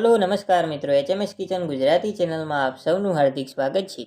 Hello, નમસ્કાર મિત્રો. HMS kitchen Gujarati ચેનલમાં આપ સૌનું હાર્દિક સ્વાગત છે.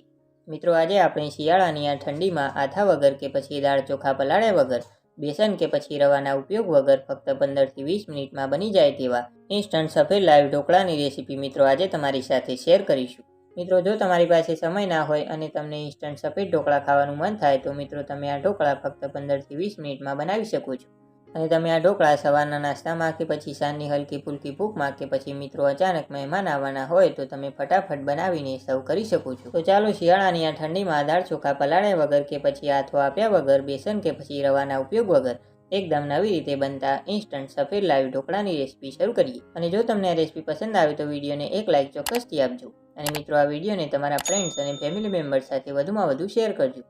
મિત્રો, આજે આપણે શિયાળાની આ ઠંડીમાં આથા વગર કે પછી દાળ ચોખા પલાળ્યા વગર, બેસન કે પછી રવાના ઉપયોગ વગર ફક્ત પંદરથી વીસ મિનિટમાં બની જાય તેવા ઇન્સ્ટન્ટ સફેદ લાઈવ ઢોકળાની રેસીપી મિત્રો આજે તમારી સાથે શેર કરીશું. મિત્રો, જો તમારી પાસે સમય ના હોય અને તમને ઇન્સ્ટન્ટ સફેદ ઢોકળા ખાવાનું મન થાય, તો મિત્રો, તમે આ ઢોકળા ફક્ત પંદરથી વીસ મિનિટમાં બનાવી શકો છો. અને તમે આ ઢોકળા સવારના નાસ્તામાં કે પછી સાંજની હલકી ફૂલકી ભૂખમાં કે પછી મિત્રો અચાનક મહેમાન આવવાના હોય તો તમે ફટાફટ બનાવીને સર્વ કરી શકો છો. તો ચાલો શિયાળાની આ ઠંડીમાં દાળ ચોખા પલાળ્યા વગર કે પછી હાથો આપ્યા વગર, બેસન કે પછી રવાના ઉપયોગ વગર એકદમ નવી રીતે બનતા ઇન્સ્ટન્ટ સફેદ લાઈવ ઢોકળાની રેસીપી શરૂ કરીએ. અને જો તમને આ રેસીપી પસંદ આવે તો વિડીયોને એક લાઇક ચોક્કસથી આપજો. અને મિત્રો, આ વિડીયોને તમારા ફ્રેન્ડ્સ અને ફેમિલી મેમ્બર્સ સાથે વધુમાં વધુ શેર કરજો.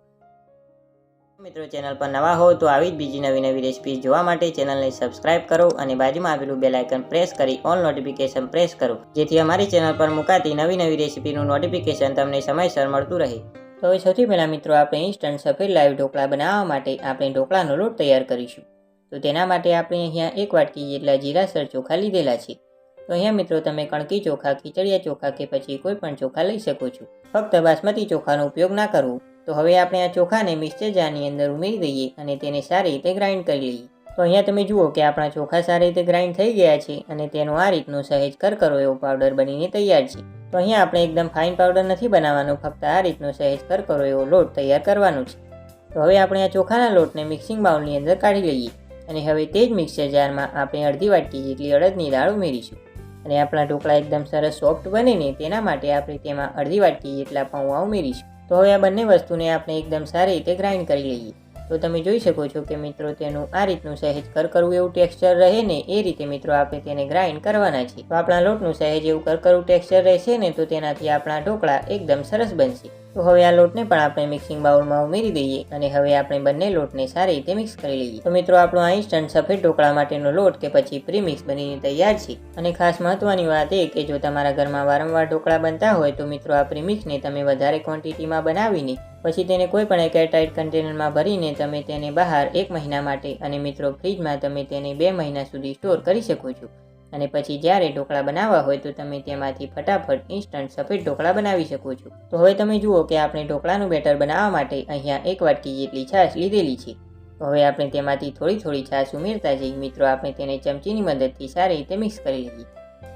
મિત્રો, ચેનલ પર નવા હો તો આવી જ બીજી નવી નવી રેસીપી જોવા માટે ચેનલને સબસ્ક્રાઇબ કરો અને બાજુમાં આવેલું બેલ આઇકન પ્રેસ કરી ઓલ નોટિફિકેશન પ્રેસ કરો, જેથી અમારી ચેનલ પર મુકાતી નવી નવી રેસીપીનું નોટિફિકેશન તમને સમયસર મળતું રહે. તો હવે સૌથી પહેલાં મિત્રો, આપણે ઇન્સ્ટન્ટ સફેદ લાઈવ ઢોકળા બનાવવા માટે આપણે ઢોકળાનો લોટ તૈયાર કરીશું. તો તેના માટે આપણે અહીંયા એક વાટકી જેટલા જીરાસર ચોખા લીધેલા છે. તો અહીંયા મિત્રો, તમે કણકી ચોખા, ખીચડિયા ચોખા કે પછી કોઈ પણ ચોખા લઈ શકો છો. ફક્ત બાસમતી ચોખાનો ઉપયોગ ના કરવો. તો હવે આપણે આ ચોખાને મિક્સર જારની અંદર ઉમેરી દઈએ અને તેને સારી રીતે ગ્રાઇન્ડ કરી લઈએ. તો અહીંયા તમે જુઓ કે આપણા ચોખા સારી રીતે ગ્રાઇન્ડ થઈ ગયા છે અને તેનો આ રીતનો સહેજ કરકરો એવો પાવડર બનીને તૈયાર છે. તો અહીંયા આપણે એકદમ ફાઇન પાવડર નથી બનાવવાનો, ફક્ત આ રીતનો સહેજ કરકરો એવો લોટ તૈયાર કરવાનો છે. તો હવે આપણે આ ચોખાના લોટને મિક્સિંગ બાઉલની અંદર કાઢી લઈએ અને હવે તે જ મિક્સર જારમાં આપણે અડધી વાટકી જેટલી અડદની દાળ ઉમેરીશું. અને આપણા ઢોકળા એકદમ સરસ સોફ્ટ બને ને તેના માટે આપણે તેમાં અડધી વાટકી જેટલા પૌવા ઉમેરીશું. તો હવે આ બંને વસ્તુને આપણે એકદમ સારી રીતે ગ્રાઇન્ડ કરી લઈએ. તો તમે જોઈ શકો છો કે મિત્રો તેનું આ રીતનું સહેજ કરકરવું એવું ટેક્સચર રહે ને એ રીતે મિત્રો આપણે તેને ગ્રાઇન્ડ કરવાના છે તો આપણા લોટનું સહેજ એવું કરકરવું ટેક્સચર રહેશે ને તો તેનાથી આપણા ઢોકળા એકદમ સરસ બનશે. તો હવે આ લોટને પણ આપણે મિક્સિંગ બાઉલમાં ઉમેરી દઈએ અને હવે આપણે બંને લોટને સારી રીતે મિક્સ કરી લઈએ. તો મિત્રો, આપણો આ ઇન્સ્ટન્ટ સફેદ ઢોકળા માટેનો લોટ કે પછી પ્રીમિક્સ બનીને તૈયાર છે. અને ખાસ મહત્વની વાત એ કે જો તમારા ઘરમાં વારંવાર ઢોકળા બનતા હોય તો મિત્રો, આ પ્રીમિક્સને તમે વધારે ક્વોન્ટિટીમાં બનાવીને પછી તેને કોઈ પણ એક એરટાઇટ કન્ટેનરમાં ભરીને તમે તેને બહાર એક મહિના માટે અને મિત્રો ફ્રીજમાં તમે તેને બે મહિના સુધી સ્ટોર કરી શકો છો. અને પછી જ્યારે ઢોકળા બનાવવા હોય તો તમે તેમાંથી ફટાફટ ઇન્સ્ટન્ટ સફેદ ઢોકળા બનાવી શકો છો. તો હવે તમે જુઓ કે આપણે ઢોકળાનું બેટર બનાવવા માટે અહીંયા એક વાટકી જેટલી છાશ લીધેલી છે. હવે આપણે તેમાંથી થોડી થોડી છાશ ઉમેરતા જઈએ મિત્રો આપણે તેને ચમચીની મદદથી સારી રીતે મિક્સ કરી લઈએ.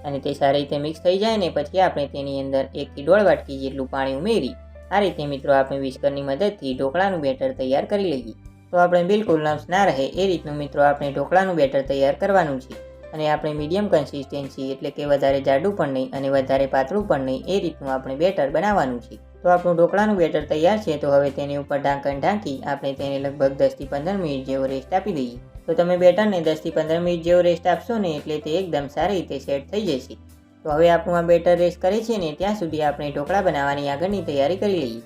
અને તે સારી રીતે મિક્સ થઈ જાય ને પછી આપણે તેની અંદર એકથી દોઢ વાટકી જેટલું પાણી ઉમેરી આ રીતે મિત્રો આપણે વિસ્કરની મદદથી ઢોકળાનું બેટર તૈયાર કરી લઈએ. તો આપણે બિલકુલ લમ્સ ના રહે એ રીતનું મિત્રો આપણે ઢોકળાનું બેટર તૈયાર કરવાનું છે. અને આપણે મીડિયમ કન્સિસ્ટન્સી એટલે કે વધારે જાડું પણ નહીં અને વધારે પાતળું પણ નહીં, એ રીતનું આપણે બેટર બનાવવાનું છે. તો આપણું ઢોકળાનું બેટર તૈયાર છે, તો હવે તેની ઉપર ઢાંકણ ઢાંકી આપણે તેને લગભગ દસથી પંદર મિનિટ જેવો રેસ્ટ આપી દઈએ. તો તમે બેટરને દસથી પંદર મિનિટ જેવો રેસ્ટ આપશો ને એટલે તે એકદમ સારી રીતે સેટ થઈ જશે. તો હવે આપણું આ બેટર રેસ્ટ કરે છે ને ત્યાં સુધી આપણે ઢોકળા બનાવવાની આગળની તૈયારી કરી લઈએ.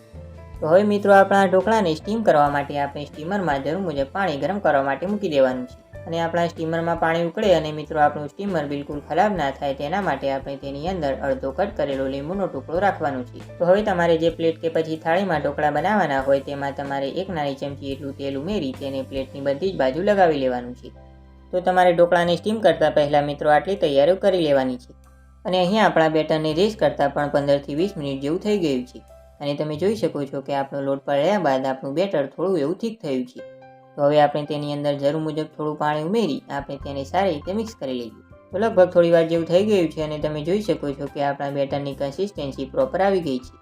તો હવે મિત્રો આપણા ઢોકળાને સ્ટીમ કરવા માટે આપણે સ્ટીમરમાં જરૂર મુજબ પાણી ગરમ કરવા માટે મૂકી દેવાનું છે. અને આપણા સ્ટીમરમાં પાણી ઉકળે અને મિત્રો, આપણું સ્ટીમર બિલકુલ ખરાબ ના થાય તેના માટે આપણે તેની અંદર અડધો કટ કરેલો લીંબુનો ટુકડો રાખવાનો છે. તો હવે તમારે જે પ્લેટ કે પછી થાળીમાં ઢોકળા બનાવવાના હોય તેમાં તમારે એક નાની ચમચી એટલું તેલ ઉમેરી તેને પ્લેટની બધી જ બાજુ લગાવી લેવાનું છે. તો તમારે ઢોકળાને સ્ટીમ કરતાં પહેલાં મિત્રો, આટલી તૈયારીઓ કરી લેવાની છે. અને અહીંયા આપણા બેટરને રેસ કરતાં પણ પંદરથી વીસ મિનિટ જેવું થઈ ગયું છે. અને તમે જોઈ શકો છો કે આપણો લોટ પડ્યા બાદ આપણું બેટર થોડું એવું ઠીક થયું છે. તો હવે આપણે તેની અંદર જરૂર મુજબ થોડું પાણી ઉમેરી આપણે તેને સારી રીતે મિક્સ કરી લઈએ તો લગભગ થોડી વાર જેવું થઈ ગયું છે અને તમે જોઈ શકો છો કે આપણા બેટરની કન્સિસ્ટન્સી પ્રોપર આવી ગઈ છે.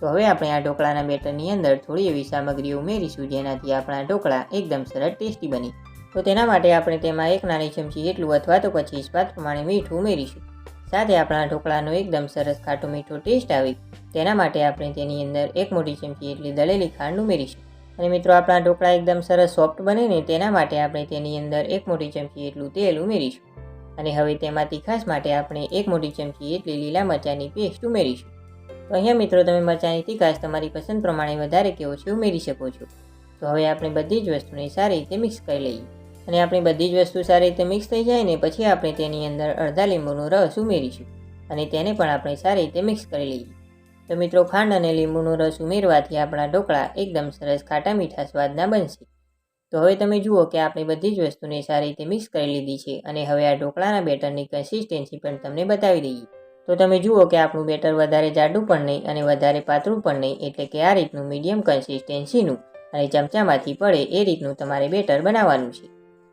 તો હવે આપણે આ ઢોકળાના બેટરની અંદર થોડી એવી સામગ્રી ઉમેરીશું જેનાથી આપણા ઢોકળા એકદમ સરળ ટેસ્ટી બને. તો તેના માટે આપણે તેમાં એક નાની ચમચી જેટલું અથવા તો પછી સ્વાદ પ્રમાણે મીઠું ઉમેરીશું. સાથે આપણા ઢોકળાનો એકદમ સરસ ખાટો મીઠો ટેસ્ટ આવે. તેના માટે આપણે તેની અંદર એક મોટી ચમચી એટલી દળેલી ખાંડ ઉમેરીશું. અને મિત્રો, આપણા ઢોકળા એકદમ સરસ સોફ્ટ બને ને તેના માટે આપણે તેની અંદર એક મોટી ચમચી એટલું તેલ ઉમેરીશું. અને હવે તેમાં તીખાશ માટે આપણે એક મોટી ચમચી એટલી લીલા મરચાંની પેસ્ટ ઉમેરીશું. તો અહીંયા મિત્રો, તમે મરચાંની તીખાશ તમારી પસંદ પ્રમાણે વધારે કે ઓછી ઉમેરી શકો છો. તો હવે આપણે બધી જ વસ્તુને સારી રીતે મિક્સ કરી લઈએ. અને આપણી બધી જ વસ્તુ સારી રીતે મિક્સ થઈ જાય ને પછી આપણે તેની અંદર અડધા લીંબુનો રસ ઉમેરીશું. અને તેને પણ આપણે સારી રીતે મિક્સ કરી લઈએ. તો મિત્રો ખાંડ અને લીંબુનો રસ ઉમેરવાથી આપણા ઢોકળા એકદમ સરસ ખાટા મીઠા સ્વાદના બનશે. તો હવે તમે જુઓ કે આપણે બધી જ વસ્તુને સારી રીતે મિક્સ કરી લીધી છે અને હવે આ ઢોકળાના બેટરની કન્સિસ્ટન્સી પણ તમને બતાવી દઈએ. તો તમે જુઓ કે આપણું બેટર વધારે જાડું પણ નહીં અને વધારે પાતળું પણ નહીં એટલે કે આ રીતનું મીડિયમ કન્સિસ્ટન્સીનું અને ચમચામાંથી પડે એ રીતનું તમારે બેટર બનાવવાનું છે.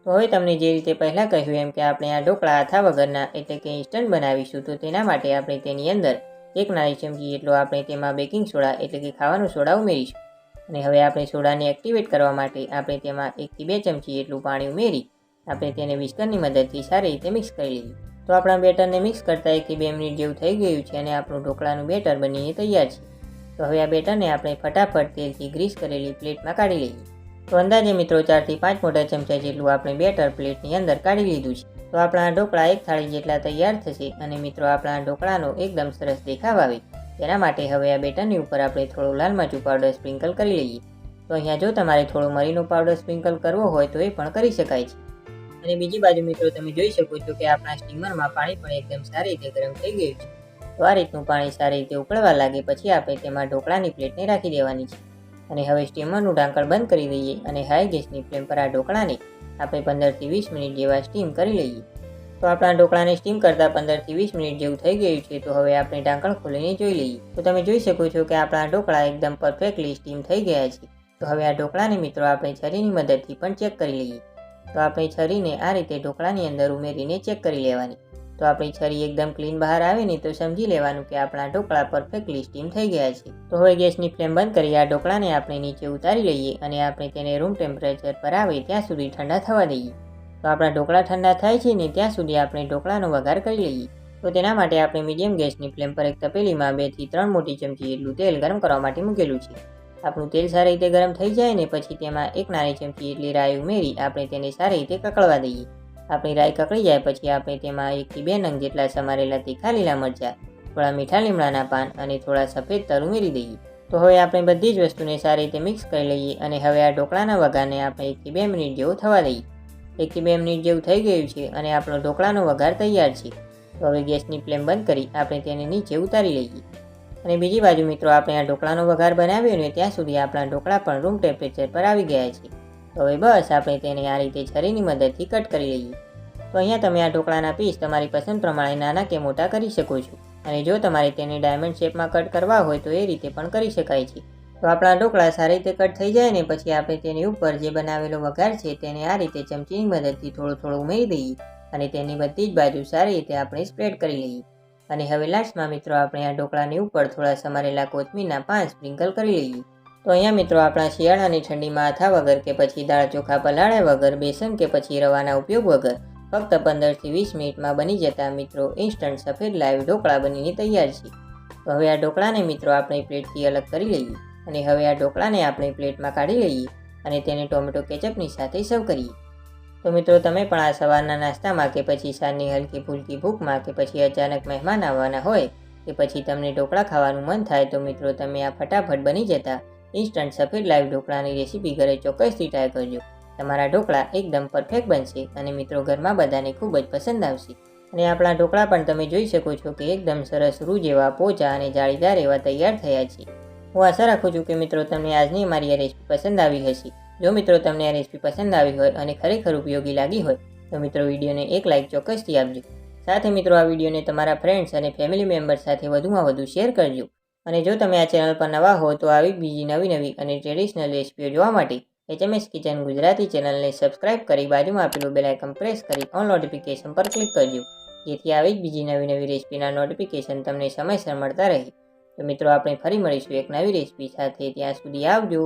તો હવે તમને જે રીતે પહેલાં કહ્યું એમ કે આપણે આ ઢોકળા આથા વગરના એટલે કે ઇન્સ્ટન્ટ બનાવીશું તો તેના માટે આપણે તેની અંદર એક નાની ચમચી જેટલો આપણે તેમાં બેકિંગ સોડા એટલે કે ખાવાનો સોડા ઉમેરીશું. અને હવે આપણે સોડાને એક્ટિવેટ કરવા માટે આપણે તેમાં એકથી બે ચમચી જેટલું પાણી ઉમેરી આપણે તેને વિસ્કરની મદદથી સારી રીતે મિક્સ કરી લઈએ. તો આપણા બેટરને મિક્સ કરતાં એકથી બે મિનિટ જેવું થઈ ગયું છે અને આપણું ઢોકળાનું બેટર બનીને તૈયાર છે. તો હવે આ બેટરને આપણે ફટાફટ તેલથી ગ્રીસ કરેલી પ્લેટમાં કાઢી લઈએ. તો અંદાજે મિત્રો ચારથી પાંચ મોટા ચમચા જેટલું આપણે બેટર પ્લેટની અંદર કાઢી લીધું છે. તો આપણા ઢોકળા એક થાળી જેટલા તૈયાર થશે અને મિત્રો આપણા ઢોકળાનો એકદમ સરસ દેખાવ આવે. તેના માટે હવે આ બેટરની ઉપર આપણે થોડું લાલ મરચું પાવડર સ્પ્રિંકલ કરી લઈએ. તો અહીંયા જો તમારે થોડો મરીનો પાવડર સ્પ્રિંકલ કરવો હોય તો એ પણ કરી શકાય છે. અને બીજી બાજુ મિત્રો તમે જોઈ શકો છો કે આપણા સ્ટીમરમાં પાણી પણ એકદમ સારી રીતે ગરમ થઈ ગયું છે. તો આ રીતનું પાણી સારી રીતે ઉકળવા લાગે પછી આપણે તેમાં ઢોકળાની પ્લેટને રાખી દેવાની છે. અને હવે સ્ટીમરનું ઢાંકણ બંધ કરી દઈએ અને હાઈ ગેસની ફ્લેમ પર આ ઢોકળાને આપણે પંદરથી વીસ મિનિટ જેવા સ્ટીમ કરી લઈએ. તો આપણા ઢોકળાને સ્ટીમ કરતાં પંદરથી વીસ મિનિટ જેવું થઈ ગયું છે, તો હવે આપણે ઢાંકણ ખોલીને જોઈ લઈએ. તો તમે જોઈ શકો છો કે આપણા ઢોકળા એકદમ પરફેક્ટલી સ્ટીમ થઈ ગયા છે. તો હવે આ ઢોકળાને મિત્રો આપણે છરીની મદદથી પણ ચેક કરી લઈએ. તો આપણે છરીને આ રીતે ઢોકળાની અંદર ઉમેરીને ચેક કરી લેવાની. તો આપણી છરી એકદમ ક્લીન બહાર આવે ને તો સમજી લેવાનું કે આપણા ઢોકળા પરફેક્ટલી સ્ટીમ થઈ ગયા છે. તો હવે ગેસની ફ્લેમ બંધ કરી આ ઢોકળાને આપણે નીચે ઉતારી લઈએ અને આપણે તેને રૂમ ટેમ્પરેચર પર આવે ત્યાં સુધી ઠંડા થવા દઈએ. તો આપણા ઢોકળા ઠંડા થાય છે ને ત્યાં સુધી આપણે ઢોકળાનો વઘાર કરી લઈએ. તો તેના માટે આપણે મીડિયમ ગેસની ફ્લેમ પર એક તપેલીમાં બેથી ત્રણ મોટી ચમચી એટલું તેલ ગરમ કરવા માટે મૂકેલું છે. આપણું તેલ સારી રીતે ગરમ થઈ જાય ને પછી તેમાં એક નાની ચમચી એટલી રાઈ ઉમેરી આપણે તેને સારી રીતે કકળવા દઈએ. આપણી રાઈ કકળી જાય, પછી આપણે તેમાં એકથી બે નંગ જેટલા સમારેલા તીખા લીલા મરચાં, થોડા મીઠા લીમડાના પાન અને થોડા સફેદ તલ ઉમેરી દઈએ. તો હવે આપણે બધી જ વસ્તુને સારી રીતે મિક્સ કરી લઈએ અને હવે આ ઢોકળાના વઘારને આપણે એકથી બે મિનિટ જેવું થવા દઈએ. એકથી બે મિનિટ જેવું થઈ ગયું છે અને આપણો ઢોકળાનો વઘાર તૈયાર છે. તો હવે ગેસની ફ્લેમ બંધ કરી આપણે તેને નીચે ઉતારી લઈએ. અને બીજી બાજુ મિત્રો, આપણે આ ઢોકળાનો વઘાર બનાવ્યો ને ત્યાં સુધી આપણા ઢોકળા પણ રૂમ ટેમ્પરેચર પર આવી ગયા છે. તો હવે બસ, આપણે તેને આ રીતે છરીની મદદથી કટ કરી લઈએ. તો અહીંયા તમે આ ઢોકળાના પીસ તમારી પસંદ પ્રમાણે નાના કે મોટા કરી શકો છો. અને જો તમારે તેને ડાયમંડ શેપમાં કટ કરવા હોય તો એ રીતે પણ કરી શકાય છે. તો આપણા ઢોકળા સારી રીતે કટ થઈ જાય ને પછી આપણે તેની ઉપર જે બનાવેલો વઘાર છે તેને આ રીતે ચમચીની મદદથી થોડો થોડો ઉમેરી દઈએ અને તેની બધી જ બાજુ સારી રીતે આપણે સ્પ્રેડ કરી લઈએ. અને હવે લાસ્ટમાં મિત્રો આપણે આ ઢોકળાની ઉપર થોડા સમારેલા કોથમીરના પાન સ્પ્રિંકલ કરી લઈએ. તો અહીંયા મિત્રો આપણા શિયાળાની ઠંડીમાં આથા વગર કે પછી દાળ ચોખા પલાળ્યા વગર, બેસન કે પછી રવાના ઉપયોગ વગર ફક્ત પંદરથી વીસ મિનિટમાં બની જતા મિત્રો ઇન્સ્ટન્ટ સફેદ લાઈવ ઢોકળા બનીને તૈયાર છે. તો હવે આ ઢોકળાને મિત્રો આપણે પ્લેટથી અલગ કરી લઈએ અને હવે આ ઢોકળાને આપણે પ્લેટમાં કાઢી લઈએ અને તેને ટોમેટો કેચઅપની સાથે સર્વ કરીએ. તો મિત્રો તમે પણ આ સવારના નાસ્તામાં કે પછી સાંજની હલકી ફૂલકી ભૂખમાં કે પછી અચાનક મહેમાન આવવાના હોય કે પછી તમને ઢોકળા ખાવાનું મન થાય તો મિત્રો તમે આ ફટાફટ બની જતા ઇન્સ્ટન્ટ સફેદ લાઈવ ઢોકળાની રેસીપી ઘરે ચોક્કસથી ટ્રાય કરજો. તમારા ઢોકળા એકદમ પરફેક્ટ બનશે અને મિત્રો ઘરમાં બધાને ખૂબ જ પસંદ આવશે. અને આપણા ઢોકળા પણ તમે જોઈ શકો છો કે એકદમ સરસ રૂ જેવા પોચા અને જાળીદાર એવા તૈયાર થયા છે. હું આશા રાખું છું કે મિત્રો તમને આજની મારી આ રેસીપી પસંદ આવી હશે. જો મિત્રો તમને આ રેસીપી પસંદ આવી હોય અને ખરેખર ઉપયોગી લાગી હોય, તો મિત્રો વિડીયોને એક લાઇક ચોક્કસથી આપજો. સાથે મિત્રો આ વિડીયોને તમારા ફ્રેન્ડ્સ અને ફેમિલી મેમ્બર્સ સાથે વધુમાં વધુ શેર કરજો. અને જો તમે આ ચેનલ પર નવા હો તો આવી બીજી નવી નવી અને ટ્રેડિશનલ રેસીપીઓ જોવા માટે એચએમએસ કિચન ગુજરાતી ચેનલને સબસ્ક્રાઇબ કરી બાજુમાં આપેલું બેલાઇકન પ્રેસ કરી ઓન નોટિફિકેશન પર ક્લિક કરજો. જેથી આવી જ બીજી નવી નવી રેસીપીના નોટિફિકેશન તમને સમયસર મળતા રહે. તો મિત્રો, આપણે ફરી મળીશું એક નવી રેસીપી સાથે. ત્યાં સુધી આવજો.